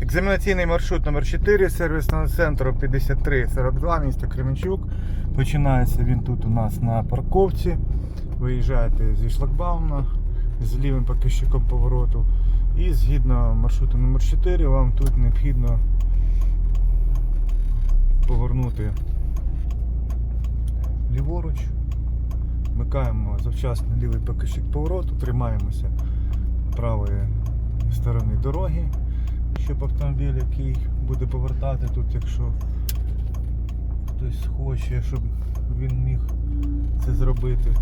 Екзаменаційний маршрут номер 4 сервісного центру 5342 місто Кременчук. Починається він тут у нас на парковці. Виїжджаєте зі шлагбауна з лівим покищиком повороту. І згідно маршруту номер 4 вам тут необхідно повернути ліворуч. Вмикаємо завчасно лівий покищик повороту, тримаємося правої сторони дороги, щоб автомобіль, який буде повертати тут, якщо хтось хоче, щоб він міг це зробити.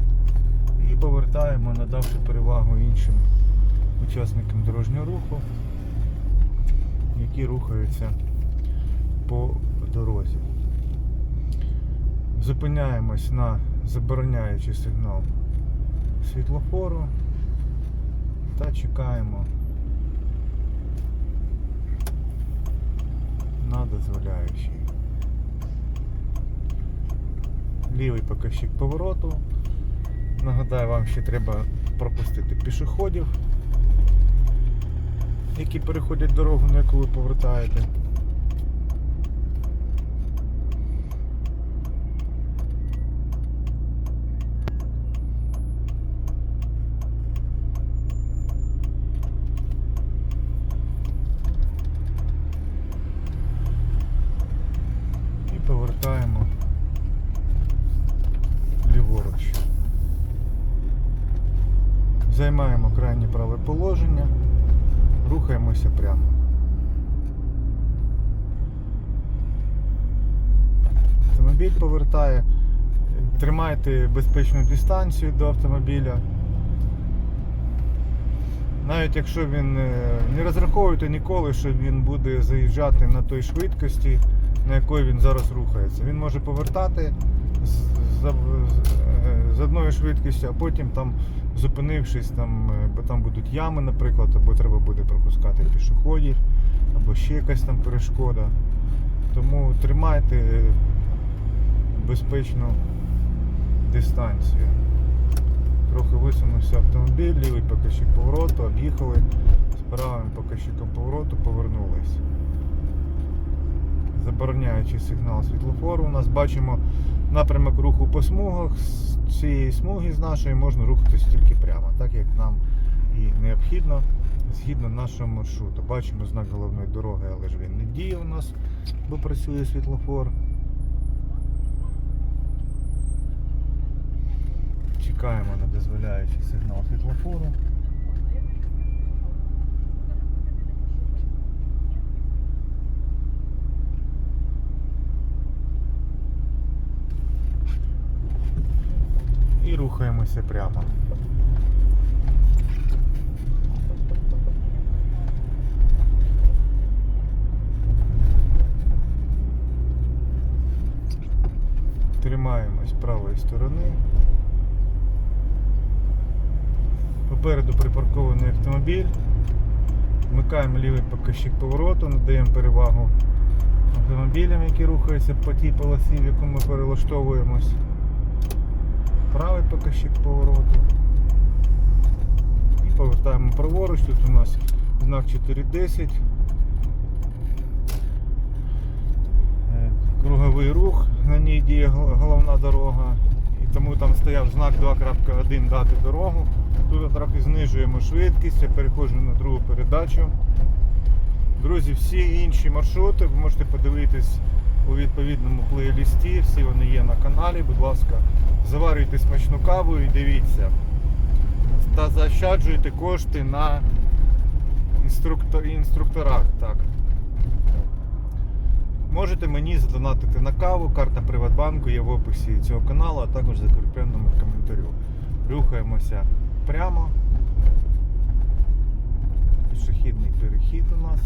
І повертаємо, надавши перевагу іншим учасникам дорожнього руху, які рухаються по дорозі. Зупиняємось на забороняючий сигнал світлофору та чекаємо на дозволяючий. Лівий показчик повороту. Нагадаю, вам ще треба пропустити пішоходів, які переходять дорогу, на яку ви повертаєте. І повертаємо ліворуч. Займаємо крайнє праве положення, рухаємося прямо. Автомобіль повертає, тримайте безпечну дистанцію до автомобіля. Навіть якщо він е, не розраховуйте ніколи, що він буде заїжджати на той швидкості, на якої він зараз рухається. Він може повертати з одною швидкістю, а потім там зупинившись, там, е, бо там будуть ями, наприклад, або треба буде пропускати пішоходів, або ще якась там перешкода. Тому тримайте безпечну дистанцію. Трохи висунувся автомобіль, лівий покажчик повороту, об'їхали, з правим покажчиком повороту повернулись. Забороняючий сигнал світлофору. У нас бачимо напрямок руху по смугах. Цієї смуги з нашої можна рухатись тільки прямо, так як нам і необхідно згідно нашого маршруту. Бачимо знак головної дороги, але ж він не діє у нас, бо працює світлофор. Чекаємо на дозволяючий сигнал світлофору. І прямо. Тримаємось правої сторони. Попереду припаркований автомобіль. Вмикаємо лівий показчик повороту, надаємо перевагу автомобілям, які рухаються по тій полосі, в яку ми перелаштовуємось. Правий показчик повороту. І повертаємо праворуч. Тут у нас знак 410. Е, Круговий рух, на ній діє головна дорога. І тому там стояв знак 2.1 дати дорогу. Тут трохи знижуємо швидкість, я переходжу на другу передачу. Друзі, всі інші маршрути ви можете подивитись у відповідному плейлісті, всі вони є на каналі. Будь ласка, заварюйте смачну каву і дивіться. Та заощаджуйте кошти на інструктор, інструкторах. Так. Можете мені задонатити на каву, карта Приватбанку є в описі цього каналу, а також в закріпленому коментарю. Рухаємося прямо. Пішохідний перехід у нас.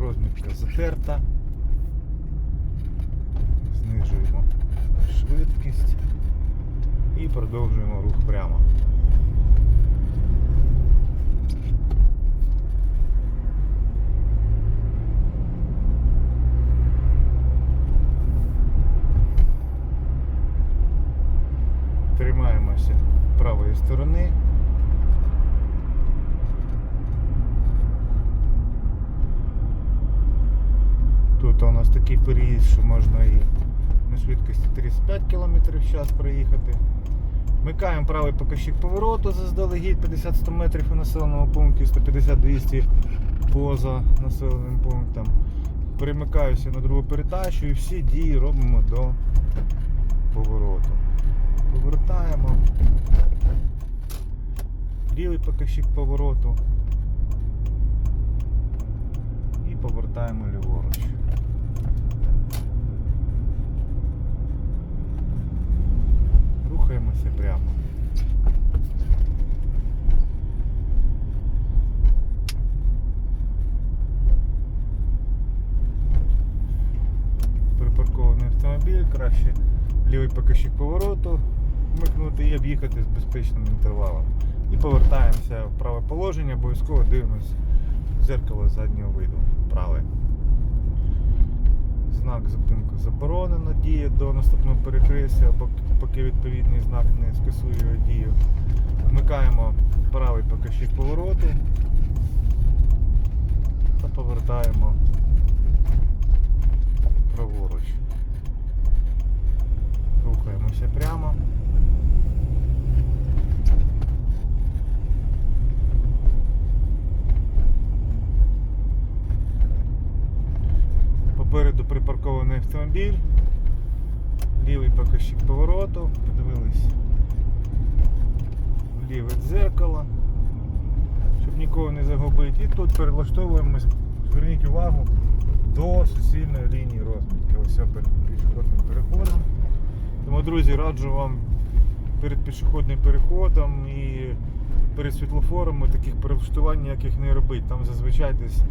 Розмітка затерта. Знижуємо швидкість і продовжуємо рух прямо. 55 км в час проїхати. Вмикаємо правий покажчик повороту заздалегідь 50-100 метрів у населеному пункті, 150-200 поза населеним пунктом. Перемикаюся на другу передачу і всі дії робимо до повороту. Повертаємо. Лівий покажчик повороту і повертаємо ліворуч. Показчик повороту вмикнути і об'їхати з безпечним інтервалом. І повертаємося в праве положення, обов'язково дивимося в дзеркало заднього виду. Праве. Знак зупинку заборонено діє до наступного перекрестя, поки відповідний знак не скасує його дію. Вмикаємо правий показчик повороту та повертаємо праворуч. Рухаємося прямо. Попереду припаркований автомобіль. Лівий показчик повороту. Подивились. Ліве дзеркало. Щоб нікого не загубити. І тут перелаштовуємось, зверніть увагу, до суцільної лінії розмітки. Ось я перед пішохідним переходом. Тому, друзі, раджу вам перед пішохідним переходом і перед світлофорами таких перелаштувань ніяких не робити. Там зазвичай десь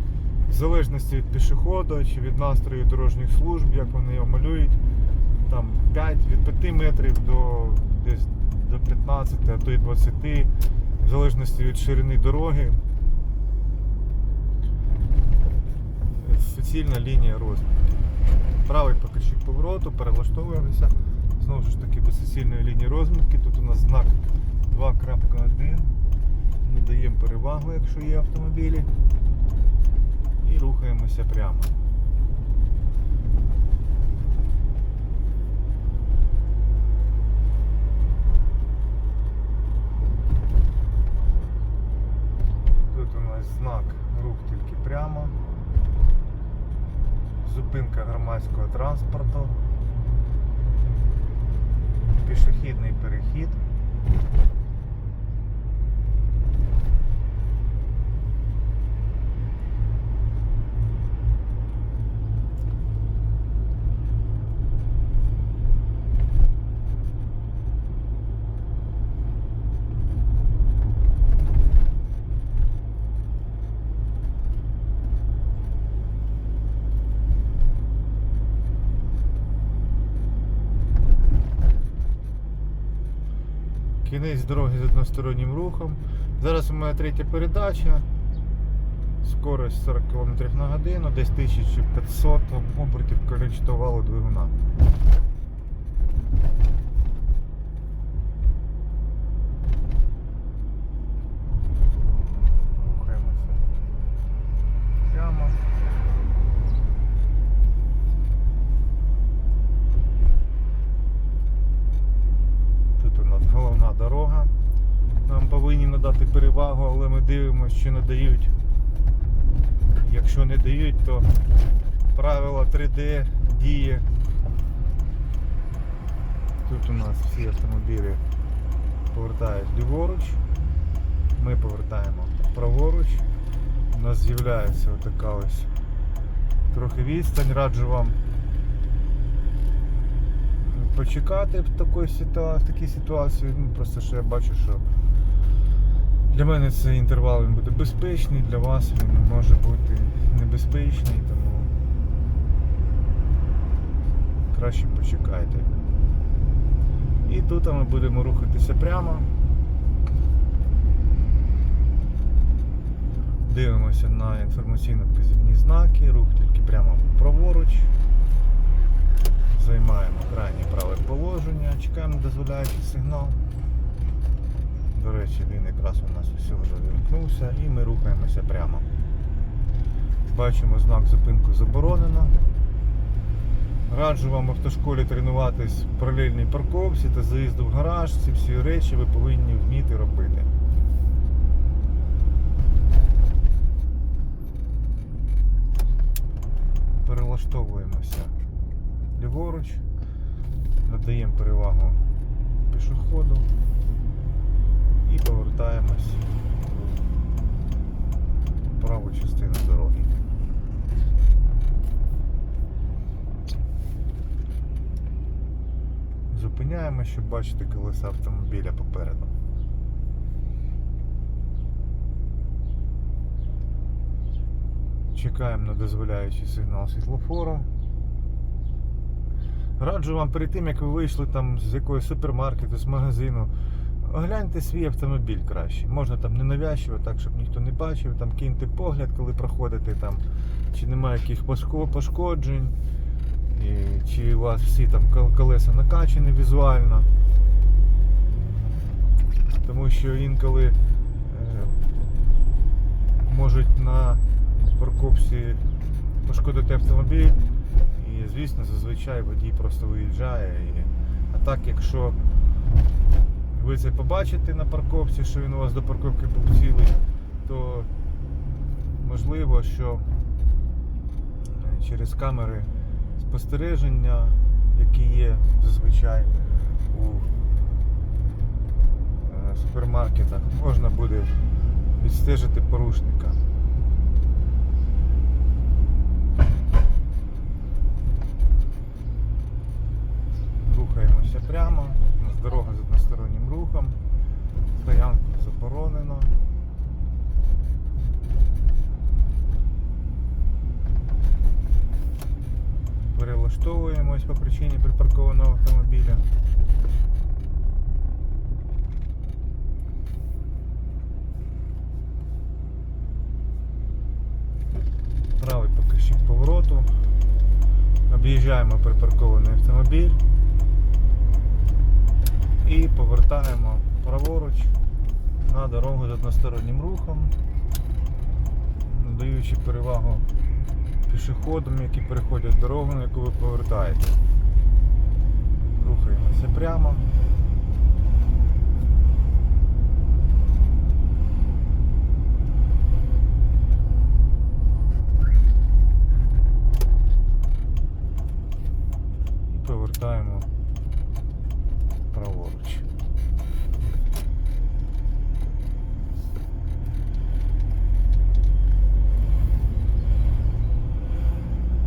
в залежності від пішохода чи від настрою дорожніх служб, як вони його малюють, там 5, від 5 метрів до десь до 15, а то й 20, в залежності від ширини дороги. Суцільна лінія розмітки. Правий показчик повороту, перелаштовуємося. Знову ж таки до суцільної лінії розмітки. Тут у нас знак 2.1. Не даємо перевагу, якщо є автомобілі. І рухаємося прямо. Тут у нас знак рух тільки прямо. Зупинка громадського транспорту. Пішохідний перехід. Кінець дороги з одностороннім рухом. Зараз у мене третя передача. Скорость 40 км на годину, десь 1500 обертів валу двигуна. Рухаємося. Прямо. Тут у нас головна дорога. Нам повинні надати перевагу, але ми дивимося, чи надають. Якщо не дають, то правило 3D діє. Тут у нас всі автомобілі повертають ліворуч. Ми повертаємо праворуч. У нас з'являється отака ось трохи відстань. Раджу вам почекати в такій ситуації. Ну, просто що я бачу, що для мене цей інтервал він буде безпечний, для вас він може бути небезпечний, тому краще почекайте. І тут ми будемо рухатися прямо. Дивимося на інформаційно-вказівні знаки, рух тільки прямо праворуч. Займаємо крайнє праве положення, чекаємо дозволяючий сигнал. До речі, він якраз у нас усього вже вимкнувся і ми рухаємося прямо. Бачимо знак зупинку заборонено. Раджу вам в автошколі тренуватись в паралельній парковці та заїзду в гараж. Ці всі речі ви повинні вміти робити. Перелаштовуємося ліворуч, надаємо перевагу пішоходу і повертаємось в праву частину дороги. Зупиняємося, щоб бачити колеса автомобіля попереду. Чекаємо на дозволяючий сигнал світлофору. Раджу вам перед тим, як ви вийшли там з якогось супермаркету, з магазину, огляньте свій автомобіль краще. Можна там ненавязчиво, так, щоб ніхто не бачив, там киньте погляд, коли проходите, там, чи немає яких пошко- пошкоджень, і, чи у вас всі там колеса накачані візуально. Тому що інколи е, можуть на парковці пошкодити автомобіль. І звісно, зазвичай водій просто виїжджає. І... А так, якщо ви це побачите на парковці, що він у вас до парковки був цілий, то можливо, що е, через камери спостереження, які є зазвичай у е, супермаркетах, можна буде відстежити порушника. Рухаємося прямо, у нас дорога з рухом, стоянку заборонено. Перелаштовуємось по причині припаркованого автомобіля. Правий покажчик повороту. Об'їжджаємо припаркований автомобіль і повертаємо праворуч на дорогу з одностороннім рухом, надаючи перевагу пішоходам, які переходять дорогу, на яку ви повертаєте. Рухаємося прямо. І повертаємо праворуч.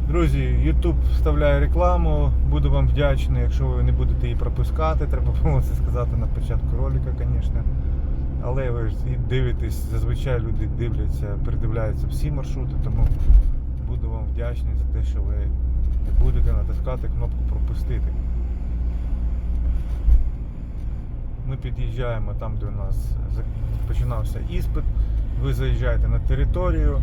Друзі, YouTube вставляє рекламу. Буду вам вдячний, якщо ви не будете її пропускати. Треба було це сказати на початку ролика, звісно. Але ви дивитесь, зазвичай люди дивляться, передивляються всі маршрути, тому буду вам вдячний за те, що ви не будете натискати кнопку пропустити. Ми під'їжджаємо там, де у нас починався іспит. Ви заїжджаєте на територію, е,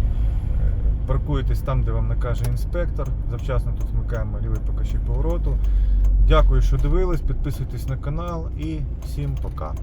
паркуєтесь там, де вам накаже інспектор. Завчасно тут вмикаємо лівий покажчик повороту. Дякую, що дивились, підписуйтесь на канал і всім пока.